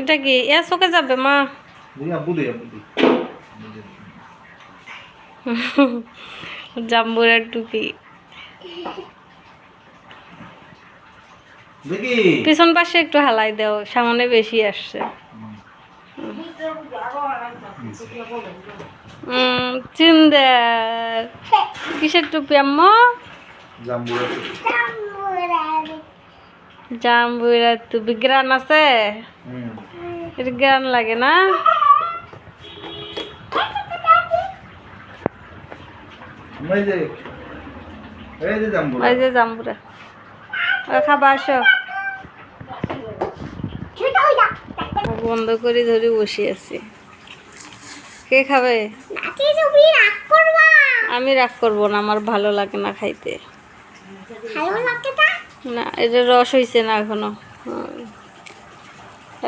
এটা কি? এ চোখে যাবে মা। জাম্বুরের টুপি। পিছন পাশে একটু হালাই দাও সামনে বেশি আসছে। উম, চিন্দের। কিসের টুপি আম্মা? জাম্বু জাম্বুরের টুপি। গ্রান আছে? এটা গ্রান লাগে না? এই যে জাম্বুরা। খাবা আসো। বন্ধ করে ধরে বসে আছি। কে খাবে? আমি রাগ করব না আমার ভালো লাগে না খাইতে। না এটা রস হইছে না এখনও।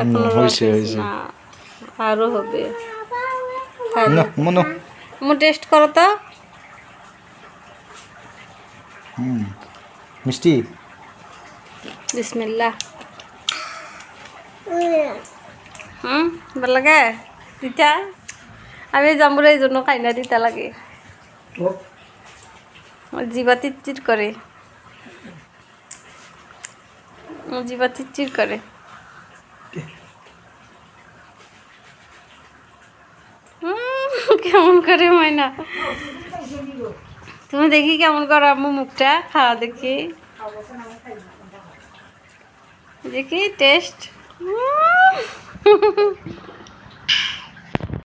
এখনও হইছে। না আরও হবে। না মনো মু টেস্ট করো তো। হুম মিষ্টি? হুম ভালো লাগে? তিতা? আমি জাম্বুরা এই জন্য খাই না তিতা লাগে। জিবা চিটচিট করে। জিবা চিটচিট করে। কেমন করে ময়না? তুমি দেখি কেমন করো আম্মু মুখটা? খাওয়া দেখি। দেখি টেস্ট